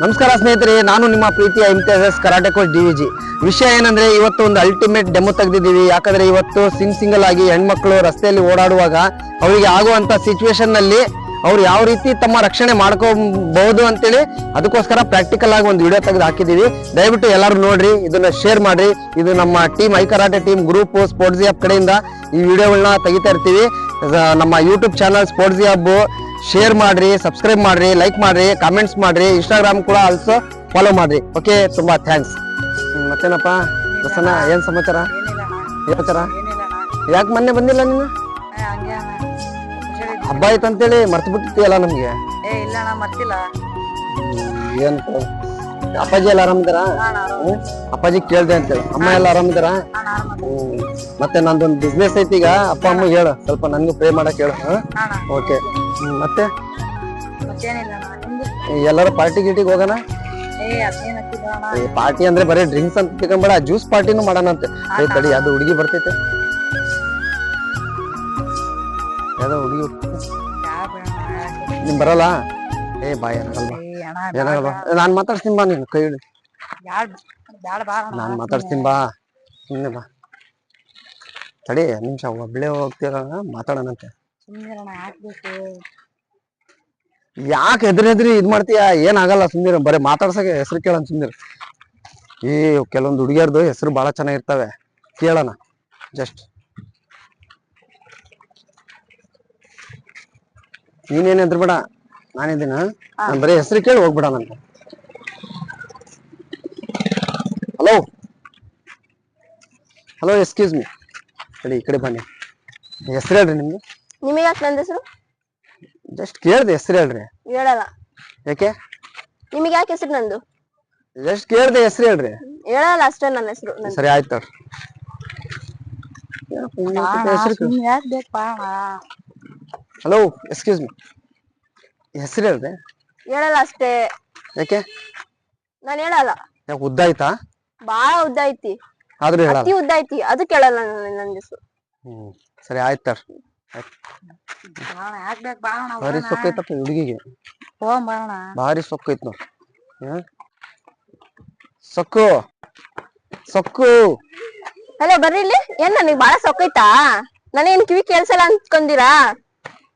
ನಮಸ್ಕಾರ ಸ್ನೇಹಿತರೆ, ನಾನು ನಿಮ್ಮ ಪ್ರೀತಿಯ Imtiyaz karate coach D G. ವಿಷಯ ಏನಂದ್ರೆ, ಇವತ್ತು ಒಂದು ಅಲ್ಟಿಮೇಟ್ ಡೆಮೋ ತೆಗೆದಿದ್ದೀವಿ. ಯಾಕಂದ್ರೆ ಇವತ್ತು ಸಿಂಗ್ ಸಿಂಗಲ್ ಆಗಿ ಹೆಣ್ಮಕ್ಳು ರಸ್ತೆಯಲ್ಲಿ ಓಡಾಡುವಾಗ ಅವರಿಗೆ ಆಗುವಂತ ಸಿಚುವೇಶನ್ನಲ್ಲಿ ಅವ್ರು ಯಾವ ರೀತಿ ತಮ್ಮ ರಕ್ಷಣೆ ಮಾಡ್ಕೋಬಹುದು ಅಂತೇಳಿ ಅದಕ್ಕೋಸ್ಕರ ಪ್ರಾಕ್ಟಿಕಲ್ ಆಗಿ ಒಂದು ವಿಡಿಯೋ ತೆಗೆದು ಹಾಕಿದೀವಿ ದಯವಿಟ್ಟು ಎಲ್ಲರೂ ನೋಡ್ರಿ, ಇದನ್ನ ಶೇರ್ ಮಾಡ್ರಿ. ಇದು ನಮ್ಮ team I karate team group sports hub ಕಡೆಯಿಂದ ಈ ವಿಡಿಯೋಗಳನ್ನ ತೆಗಿತಾ ಇರ್ತೀವಿ. ನಮ್ಮ YouTube channel sports hub share ಮಾಡ್ರಿ ಸಬ್ಸ್ಕ್ರೈಬ್ ಮಾಡ್ರಿ ಲೈಕ್ ಮಾಡ್ರಿ ಕಾಮೆಂಟ್ಸ್ ಮಾಡ್ರಿ ಇನ್ಸ್ಟಾಗ್ರಾಮ್ ಕೂಡ ಆಲ್ಸೋ ಫಾಲೋ ಮಾಡ್ರಿ. ಓಕೆ ತುಂಬಾ ಥ್ಯಾಂಕ್ಸ್ ಮತ್ತೇನಪ್ಪ? ಪ್ರಸನ್ನ ಏನ್ ಸಮಾಚಾರ? ಏನ್ ಸಮಾಚಾರ? ಯಾಕೆ ಮೊನ್ನೆ ಬಂದಿಲ್ಲ ನೀನು? ಹಬ್ಬ ಆಯ್ತಂತೇಳಿ ಮರ್ತು ಬಿಟ್ಟಿದ್ದೀಯಲ್ಲ ನಮ್ಗೆ. ಏನ್ ಅಪ್ಪಾಜಿ ಎಲ್ಲ ಆರಾಮಿದಾರ? ಅಪ್ಪಾಜಿ ಕೇಳ್ದೆ ಅಂತೇಳಿ. ಅಮ್ಮ ಎಲ್ಲ ಆರಾಮಿದಾರ ಹ್ಮ್. ಮತ್ತೆ ನಂದೊಂದು ಬಿಸ್ನೆಸ್ ಐತಿ ಈಗ. ಅಪ್ಪ ಅಮ್ಮ ಹೇಳು. ಸ್ವಲ್ಪ ನನ್ಗೂ ಪೇ ಮಾಡಕ್ ಹೇಳು. ಓಕೆ ಮತ್ತೆ? ಎಲ್ಲಾರು ಪಾರ್ಟಿ ಗೀಟಿಗೆ ಹೋಗೋಣ? ಪಾರ್ಟಿ ಅಂದ್ರೆ ಬರೀ ಡ್ರಿಂಕ್ಸ್ ಅಂತ ತಿಳ್ಕೊಂಬೇಡ ಜ್ಯೂಸ್ ಪಾರ್ಟಿನೂ ಮಾಡೋಣ ಅಂತೆ. ತಡಿ ಅದು ಹುಡುಗಿ ಬರ್ತೈತೆ. ಯಾವ್ದೋ ಹುಡುಗಿ. ನಿಮ್ ಬರಲ್ಲ? ಏ ಬಾಯ್ ಏನಾಗಲ್ವಾ ನಾನ್ ಮಾತಾಡ್ತೀನಿ ಬಾ ನೀನು ಕೈ ಹಿಡಿ. ನಾನ್ ಮಾತಾಡ್ತೀನಿ ಬಾ. ಸುಮ್ಮನೆ ಬಾ. ತಡಿ ನಿಮಿಷ ಒಬ್ಳೆ ಹೋಗ್ತೀರ ಮಾತಾಡೋಣಂತೆ ಯಾಕೆ ಎದುರು ಎದ್ರಿ ಇದ್ ಮಾಡ್ತೀಯ? ಏನಾಗಲ್ಲ ಸುಂದಿರ ಬರೀ ಮಾತಾಡ್ಸಕ್ಕೆ ಹೆಸರು ಕೇಳೋಣ ಸುಂದಿರ ಈ ಕೆಲವೊಂದು ಹುಡುಗಿಯರ್ದು ಹೆಸರು ಬಹಳ ಚೆನ್ನಾಗಿರ್ತವೆ ಕೇಳೋಣ ಜಸ್ಟ್. ನೀನೇನ್ ಎದ್ರು ಬೇಡ ನಾನಿದ್ದೀನ. ನಾನು ಬರೀ ಹೆಸರು ಕೇಳಿ ಹೋಗ್ಬಿಡ ನಂಗೆ ಹಲೋ ಹಲೋ ಎಕ್ಸ್ಕ್ಯೂಸ್ ಮೀ ಕಡೆ ಈ ಕಡೆ ಬನ್ನಿ. ಹೆಸರು ಹೇಳ್ರಿ ನಿಮ್ದು ನಿಮಗೆ ಯಾಕೆ ನನ್ನ ಹೆಸರು? ಜಸ್ಟ್ ಕೇಳ್ದೆ ಹೆಸರು ಹೇಳ್ರಿ. ಹೇಳಲ್ಲ. ಯಾಕೆ? ನಿಮಗೆ ಯಾಕೆ ಹೆಸರು ನಂದು? ಜಸ್ಟ್ ಕೇಳ್ದೆ ಹೆಸರು ಹೇಳ್ರಿ. ಹೇಳಲ್ಲ ಅಷ್ಟೇ ನನ್ನ ಹೆಸರು ನಂದು. ಸರಿ ಆಯ್ತು ಹೆಸರು ಬಾ ಅಣ್ಣ ಹಲೋ ಎಕ್ಸ್ಕ್ಯೂಸ್ ಮೀ ಹೆಸರು ಹೇಳ್ದೆ ಹೇಳಲ್ಲ ಅಷ್ಟೇ. ಯಾಕೆ? ನಾನು ಹೇಳಲ್ಲ. ಯಾಕೆ ಉದ್ದ ಆಯ್ತಾ? ಬಾಳ ಉದ್ದ ಐತಿ. ಆದ್ರೂ ಹೇಳಲ್ಲ. ಅತಿ ಉದ್ದ ಐತಿ. ಅದು ಕೇಳಲ್ಲ ನನ್ನ ಹೆಸರು ಹ್ಮ್ ಸರಿ ಆಯ್ತು ಭಾರಿ ಸೊಕ್ಕೈತಪ್ಪ ಈ ಹುಡುಗಿಗೆ. ಭಾರಿ ಸೊಕ್ಕೈತ್ ನೋಡ್. ಹ್ಮ್? ಸೊಕ್ಕು. ಸೊಕ್ಕು. ಹಲೋ ಬರ್ರಿ ಇಲ್ಲಿ. ಏನ್ ನನಗೆ ಬಾಳ ಸೊಕ್ಕೈತಾ ನಾನೇನ್ ಕಿವಿ ಕೇಳ್ಸಲ್ಲ ಅನ್ಕೊಂದಿರಾ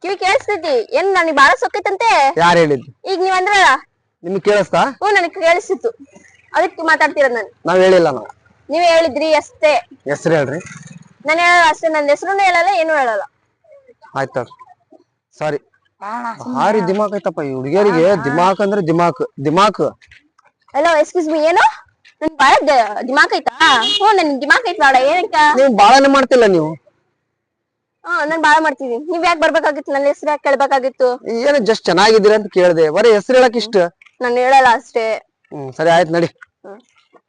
ಕಿವಿ ಕೇಳಿಸ್ತೈತಿ ಏನ್ ನನಗೆ ಬಾಳ ಸೊಕ್ಕೈತಂತೆ? ಯಾರು ಹೇಳಿದ್ರಿ ಈಗ ನೀವ್ ಅಂದ್ರ ನಿಮ್ಗೆ ಕೇಳಿಸ್ತಾ? ಹ್ಞೂ ನನಗೆ ಕೇಳಿಸ್ತಿತ್ತು. ಅದಕ್ಕೆ ಮಾತಾಡ್ತೀರ ನಾನು? ನಾವ್ ಹೇಳಿಲ್ಲ ನಾವು. ನೀವ್ ಹೇಳಿದ್ರಿ ಅಷ್ಟೇ ಹೆಸರು ಹೇಳ್ರಿ. ನಾನು ಹೇಳಲ್ಲ ಅಷ್ಟೇ. ನನ್ನ ಹೆಸರು ಹೇಳಲ್ಲ ಏನು ಹೇಳಲ್ಲ. ಆಯ್ತು ಸಾರಿ ಭಾರಿ ದಿಮಾಕ್ ಐತಪ್ಪ ಈ ಹುಡುಗಿಯರಿಗೆ ದಿಮಾಕ್ ಅಂದ್ರೆ ದಿಮಾಕ್ ದಿಮಾಕ್. ಹಲೋ ಎಕ್ಸ್ಕ್ಯೂಸ್ ಮೀ ಏನು? ನನ್ ಬಾಳ ದ- ದಿಮಾಕ್ ಐತಾ? ಹ್ಞೂ ನನ್ ದಿಮಾಕ್ ಐತ್ ಬಾಳ ಏನಕ್ಕ ನೀವು ಬಾಳನೆ ಮಾಡ್ತಿಲ್ಲ ನೀವು. ಹಾ ನಾನ್ ಬಾಳ ಮಾಡ್ತಿದೀನಿ. ನೀವ್ ಯಾಕೆ ಬರ್ಬೇಕಾಗಿತ್ತು? ನನ್ನ ಹೆಸರು ಯಾಕೆ ಕೇಳ್ಬೇಕಾಗಿತ್ತು? ಏನು ಜಸ್ಟ್ ಚೆನ್ನಾಗಿದ್ದೀರಿ ಅಂತ ಕೇಳ್ದೆ. ಬರೀ ಹೆಸರು ಹೇಳಕ್ ಇಷ್ಟ? ನಾನು ಹೇಳಲ್ಲ ಅಷ್ಟೇ. ಹ್ಮ್ ಸರಿ ಆಯ್ತು ನಡಿ. ಹ್ಮ್.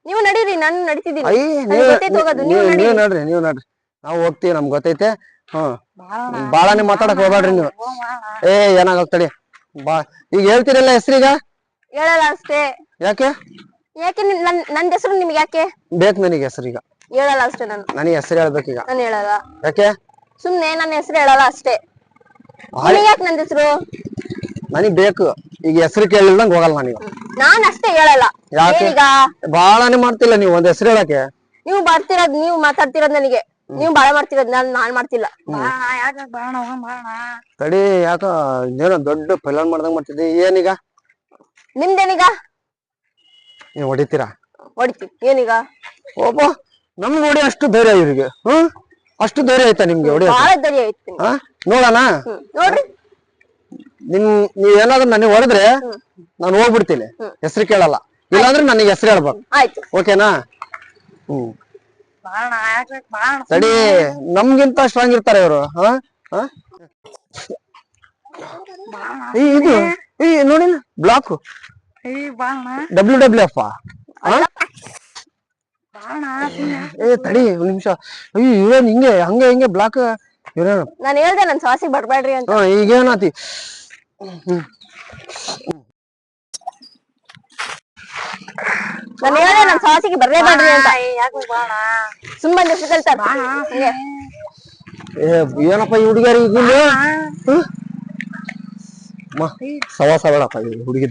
ನೀವು ನಡೀರಿ ನಾನು ನಡೀತಿದ್ದೀನಿ ಅಯ್ಯ ನೀವು ಗೊತ್ತೈತ್ ಹೋಗೋದು, ನೀವು ನೀವು ನೀವು ನಡೀರಿ. ನೀವು ನೋಡ್ರಿ. ನಾವು ಹೋಗ್ತೀವಿ ನಮ್ಗೆ ಗೊತ್ತೈತೆ. ಹ್ಮ್. ಬಾಳನೆ ಮಾತಾಡಕ್ ಹೋಗ್ಬೇಡ್ರಿ ನೀವು. ಏ ಏನಾಗೋಗ್ತಡಿ ಬಾ. ಈಗ ಹೇಳ್ತೀರಲ್ಲ ಹೆಸರೀಗ ಹೇಳಲ್ಲ ಅಷ್ಟೇ. ಯಾಕೆ? ಯಾಕೆ ನಿನ್- ನನ್ ನನ್ ಹೆಸರು ನಿಮ್ಗೆ ಯಾಕೆ? ಬೇಕು ನನಗೆ ಹೆಸರೀಗ ಹೇಳಲ್ಲ ಅಷ್ಟೇ ನಾನು. ನನಗೆ ಹೆಸರು ಹೇಳ್ಬೇಕೀಗ ನಾನು ಹೇಳಲ್ಲ. ಯಾಕೆ? ಸುಮ್ನೆ ನನ್ನ ಹೆಸರು ಹೇಳಲ್ಲ ಅಷ್ಟೇ. ನಿಮಗೆ ಯಾಕೆ ನನ್ನ ಹೆಸರು? ನನಗ್ ಬೇಕು. ಈಗ ಹೆಸರು ಕೇಳಿಲ್ದಂಗ ಹೋಗಲ್ಲ ನಾನೀಗ ನಾನ್ ಅಷ್ಟೇ ಹೇಳಲ್ಲ. ಯಾಕೆ? ಏನೀಗ? ಬಾಳನೆ ಮಾಡ್ತಿಲ್ಲ ನೀವು ಒಂದ್ ಹೆಸರು ಹೇಳಕ್ಕೆ. ನೀವು ಬರ್ತಿರೋದ್ ನೀವು ಮಾತಾಡ್ತಿರೋದ್ ನನಗೆ. ನೀವು ಬಾಳ ಮಾಡ್ತಿರೋದ್ ನಾನ್ ನಾನ್ ಮಾಡ್ತಿಲ್ಲ. ತಡಿ ಯಾಕ ಏನೋ ದೊಡ್ಡ ಫೈಲನ್ ಮಾಡ್ದಂಗ್ ಮಾಡ್ತಿದ್ದಿ. ಏನೀಗ? ನಿಮ್ದೇನೀಗ? ನೀವು ಹೊಡಿತೀರಾ? ಹೊಡಿತಿ ಏನೀಗ? ಒಬ್ಬ ನಮ್ ನೋಡಿ ಅಷ್ಟು ಧೈರ್ಯ ಇವ್ರಿಗೆ. ಹ್ಮ್? ಅಷ್ಟು ಧೈರ್ಯ ಆಯ್ತಾ ನಿಮ್ಗೆ ಹೊಡಿ ಬಾಳ ಧೈರ್ಯ ಐತಿ ಹಾ ನೋಡೋಣ? ನೋಡ್ರಿ. ನಿಮ್ ನೀವ್ ಏನಾದ್ರೂ ನನಗೆ ಹೊಡೆದ್ರೆ ನಾನು ಹೋಗ್ಬಿಡ್ತೀನಿ. ಹೆಸರು ಕೇಳಲ್ಲ. ಇಲ್ಲಾಂದ್ರೆ ನನಗೆ ಹೆಸರು ಹೇಳ್ಬೇಕು. ಆಯ್ತು. ಓಕೆನಾ? ಹ್ಮ್. ಬಾ ಅಣ್ಣ ಯಾಕೆ ಬೇಕು ತಡಿ ನಮ್ಗಿಂತ ಸ್ಟ್ರಾಂಗ್ ಇರ್ತಾರೆ ಇವರು. ಇದು ಈ ನೋಡಿ ಬ್ಲಾಕ್ ಈ ಡಬ್ಲ್ಯೂ ಡಬ್ಲ್ಯೂ ಎಫ್ ಏ ತಡಿ ಒಂದ್ ನಿಮಿಷ. ಅಯ್ಯೋ ಇವ್ರೇನ್ ಹಿಂಗೆ ಹಂಗೆ ಹಿಂಗೆ ಬ್ಲಾಕ್ ಇವ್ರೇನು ನಾನು ಹೇಳ್ದೆ ನನ್ ಸಾಸಿ ಬರ್ಬೇಡ್ರಿ ಅಂತ. ಹಾ ಈಗೇನಾತಿ ನಾನು ಹೇಳ್ದೆ ನನ್ ಸಾಸಿಗೆ ಬರ್ಲೇಬೇಡ್ರಿ ಅಂತ. ಸುಮ್ಮನೆ ಹೆಸರು ಏ ಏನಪ್ಪ ಈ ಹುಡುಗಿಯರಿಗೆ ಸವಾಸ ಬೇಡಪ್ಪ ಈ ಹುಡುಗಿ